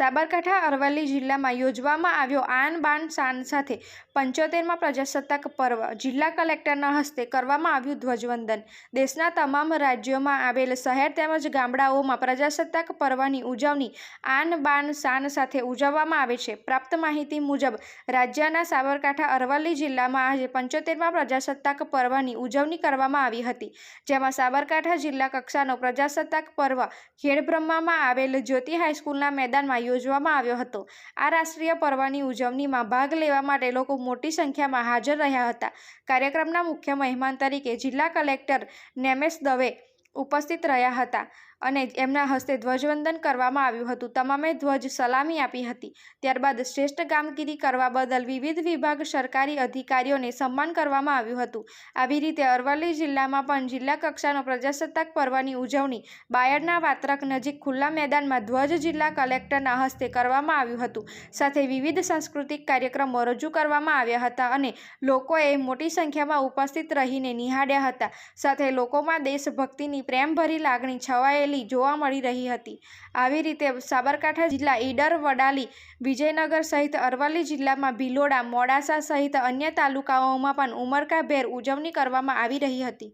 સાબરકાંઠા, અરવલ્લી જિલ્લામાં યોજવામાં આવ્યો આન બાન શાન સાથે પંચોતેરમાં પ્રજાસત્તાક પર્વ. જિલ્લા કલેક્ટરના હસ્તે કરવામાં આવ્યું ધ્વજવંદન. દેશના તમામ રાજ્યોમાં આવેલ શહેર તેમજ ગામડાઓમાં પ્રજાસત્તાક પર્વની ઉજવણી આન બાન શાન સાથે ઉજવવામાં આવે છે. પ્રાપ્ત માહિતી મુજબ, રાજ્યના સાબરકાંઠા, અરવલ્લી જિલ્લામાં આજે પંચોતેરમાં પ્રજાસત્તાક પર્વની ઉજવણી કરવામાં આવી હતી, જેમાં સાબરકાંઠા જિલ્લા કક્ષાનો પ્રજાસત્તાક પર્વ ખેડબ્રહ્મામાં આવેલ જ્યોતિ હાઈસ્કૂલના મેદાનમાં યોજવામાં આવ્યો હતો. આ રાષ્ટ્રીય પર્વની ઉજવણીમાં ભાગ લેવા માટે લોકો મોટી સંખ્યામાં હાજર રહ્યા હતા. કાર્યક્રમના મુખ્ય મહેમાન તરીકે જિલ્લા કલેક્ટર નેમેશ દવે ઉપસ્થિત રહ્યા હતા. અને એમના હસ્તે ધ્વજવંદન કરવામાં આવ્યું હતું. તમામે ધ્વજ સલામી આપી હતી. ત્યારબાદ શ્રેષ્ઠ કામગીરી કરવા બદલ વિવિધ વિભાગ, સરકારી અધિકારીઓને સન્માન કરવામાં આવ્યું હતું. આવી રીતે અરવલ્લી જિલ્લામાં પણ જિલ્લા કક્ષાનો પ્રજાસત્તાક પર્વની ઉજવણી બાયડના વાત્રક નજીક ખુલ્લા મેદાનમાં ધ્વજ જિલ્લા કલેક્ટરના હસ્તે કરવામાં આવ્યું હતું. સાથે વિવિધ સાંસ્કૃતિક કાર્યક્રમો રજૂ કરવામાં આવ્યા હતા અને લોકોએ મોટી સંખ્યામાં ઉપસ્થિત રહીને નિહાળ્યા હતા. સાથે લોકોમાં દેશભક્તિની પ્રેમભરી લાગણી છવાયેલી જોવા મળી રહી હતી. આવી રીતે સાબરકાંઠા જિલ્લા ઈડર વડાલી, વિજયનગર સહિત અરવલ્લી જિલ્લામાં ભિલોડા, મોડાસા સહિત અન્ય તાલુકાઓમાં પણ ઉમરકાભેર ઉજવણી કરવામાં આવી રહી હતી.